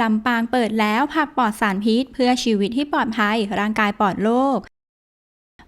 ลำปางเปิดแล้วผักปลอดสารพิษ เพื่อชีวิตที่ปลอดภัยร่างกายปลอดโรค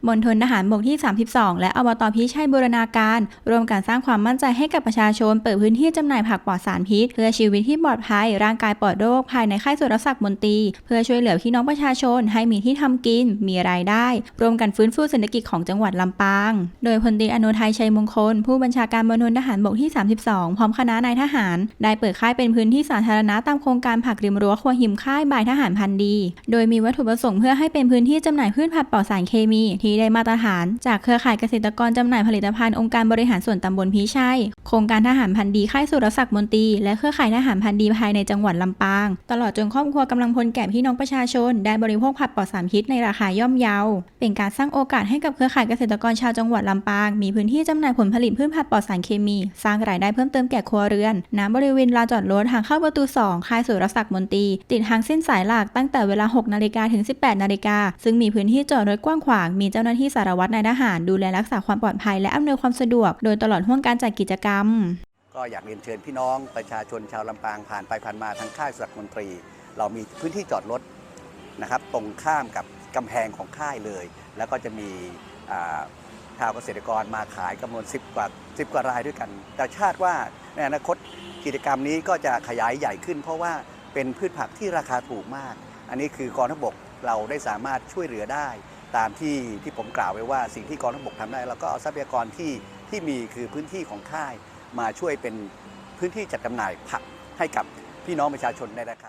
มณฑลทหารบกที่ 32 และอบตพิชัยบูรณาการ รวมกันสร้างความมั่นใจให้กับประชาชน เปิดพื้นที่จำหน่ายผักปลอดสารพิษ เพื่อชีวิตที่ปลอดภัย ร่างกายปลอดโรคภายในค่ายสุรศักดิ์มนตรี เพื่อช่วยเหลือพี่น้องประชาชนให้มีที่ทำกิน มีรายได้ รวมกันฟื้นฟูเศรษฐกิจของจังหวัดลำปาง โดยพลตรีอนุทัยชัยมงคล ผู้บัญชาการมณฑลทหารบกที่ 32 พร้อมคณะนายทหาร ได้เปิดค่ายเป็นพื้นที่สาธารณะตามโครงการผักริมรั้วครัวหิมค่ายบายทหารพันธ์ดี โดยมีวัตถุประสงค์เพื่อให้เป็นพื้นที่จำหน่ายพืชผักปลอดสารเคมีทีได้มาตรฐาน จากเครือข่ายเกษตรกรจำหน่ายผลิตภัณฑ์องค์การบริหารส่วนตำบลพิชัย โครงการทหารพันดีค่ายสุรศักดิ์มนตรี และเครือข่ายทหารพันดีภายในจังหวัดลำปาง ตลอดจนครอบครัวกำลังพลแก่พี่น้องประชาชน ได้บริโภคผักปลอดสารพิษในราคาย่อมเยา เป็นการสร้างโอกาสให้กับเครือข่ายเกษตรกรชาวจังหวัดลำปาง มีพื้นที่จำหน่ายผลผลิตพืชผักปลอดสารเคมี สร้างรายได้เพิ่มเติมแก่ครัวเรือนณบริเวณลานจอดรถทางเข้าประตู 2 ค่ายสุรศักดิ์มนตรี ติดทางเส้นสายหลักตั้งแต่เวลา 6 นาฬิกาถึง 18 นาฬิกาซึ่งมีพื้นที่จอดรถกว้างขวางมีเจ้าหน้าที่สารวัตรนายทหารดูแลรักษาความปลอดภัยและอำนวยความสะดวก โดยตลอดห่วงการจัดกิจกรรม ก็อยากเรียนเชิญพี่น้องประชาชนชาวลำปางผ่านไปผ่านมาทางค่ายสุรมนตรี เรามีพื้นที่จอดรถนะครับตรงข้ามกับกำแพงของค่ายเลย แล้วก็จะมีชาวเกษตรกรมาขายจำนวน 10 กว่า 10 กว่ารายด้วยกัน แต่ชาติว่าในอนาคตกิจกรรมนี้ก็จะขยายใหญ่ขึ้น เพราะว่าเป็นพืชผักที่ราคาถูกมาก อันนี้คือกองทัพบกเราได้สามารถช่วยเหลือได้ ตามที่ที่ผมกล่าวไว้ว่าสิ่งที่กองทัพบกทำได้เราก็เอาทรัพยากรที่ที่มีคือพื้นที่ของค่ายมาช่วยเป็นพื้นที่จัดจำหน่ายผักให้กับพี่น้องประชาชนในราคา